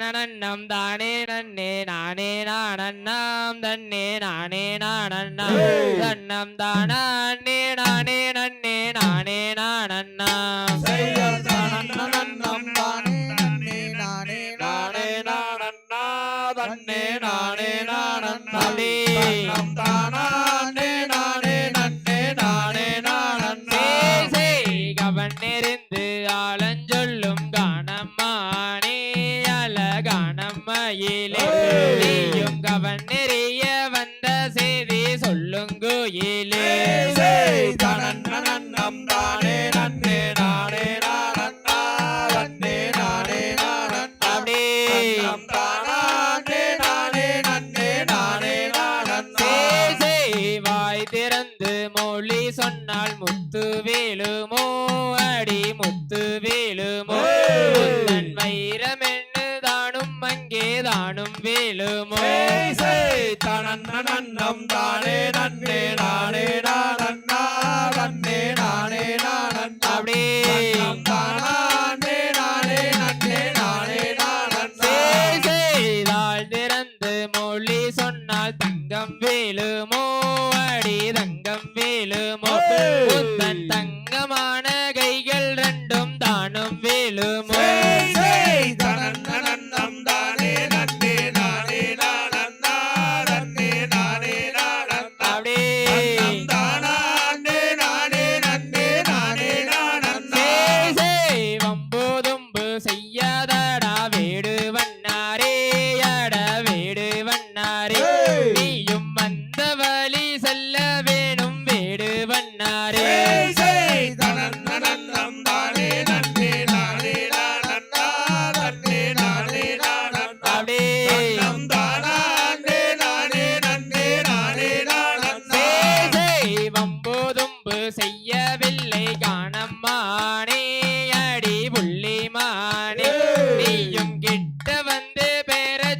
நன்னண்ணம் தானே நன்னே நானே நானண்ணாம் தன்னே நானே நானண்ணாம் தன்னம் தானா அண்ணே நானே நன்னே நானே நானண்ணாம் நன்னம் தானே நன்னே நானே நானே நானே கவர்கையிலே நீயும் கவன் நெறிய வந்த செய்தி சொல்லுங்குயிலே தானே நன்னே நானே நானே நானே நானே நானே நானே நன்னே நானே வாய் திறந்து மொழி சொன்னால் முத்து வேலுமோ அடி முத்து வேலுமோ வைரம் தானும் வேலுமோ. தனம் தானே நன்னே நானே நானே நானே நானே அப்படியே. தானே நானே நன்னே நானே நானே திறந்து மொழி சொன்னால் தங்கம் வேலுமோ. அடி தங்கம் வேலுமோ. தன் தங்கமான கைகள் ரெண்டும் தானும் வேலுமோ.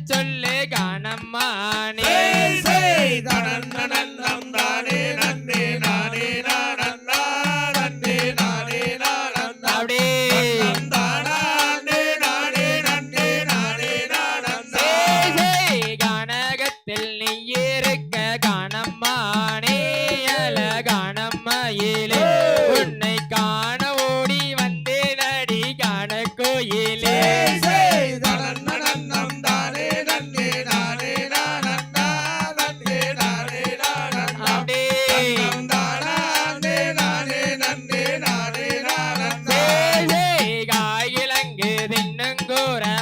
சொல்லு கணம்மானே. கனகத்தில் நீ இருக்க கணம்மானே. அல கணம்மையிலே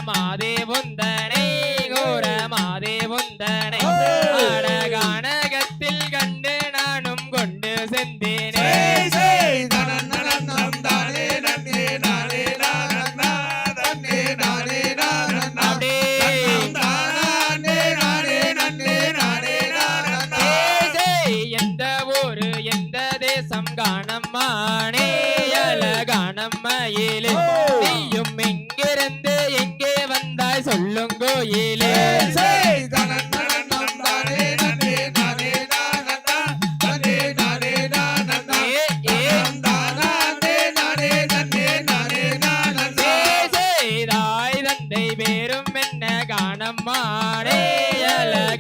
மாதே புந்தனை கோர மாதே புந்தனை அழகானகத்தில் கண்டு நானும் கொண்டு செந்தேனே எந்த ஊரு எந்த தேசம் இளங்கோயிலே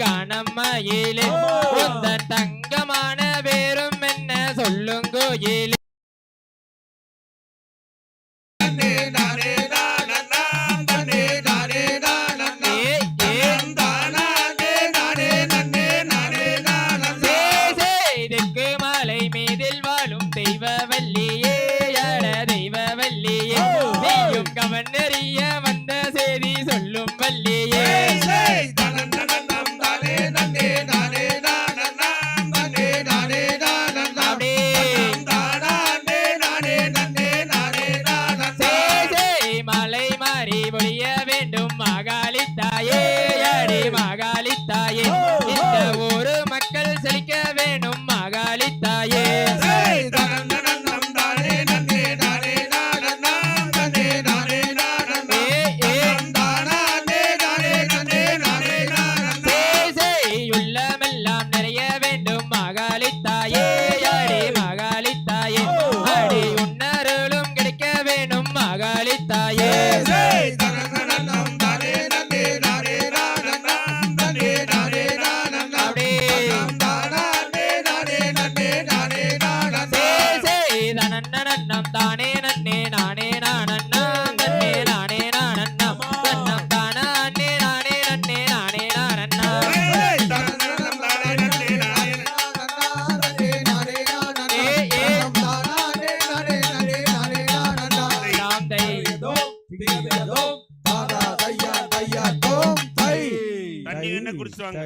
கணம்மையிலே உந்த தங்கமான பேரும் என்ன சொல்லுங்கோயிலே ತಾಯೇ என்ன குடிச்சிட்டு வாங்க.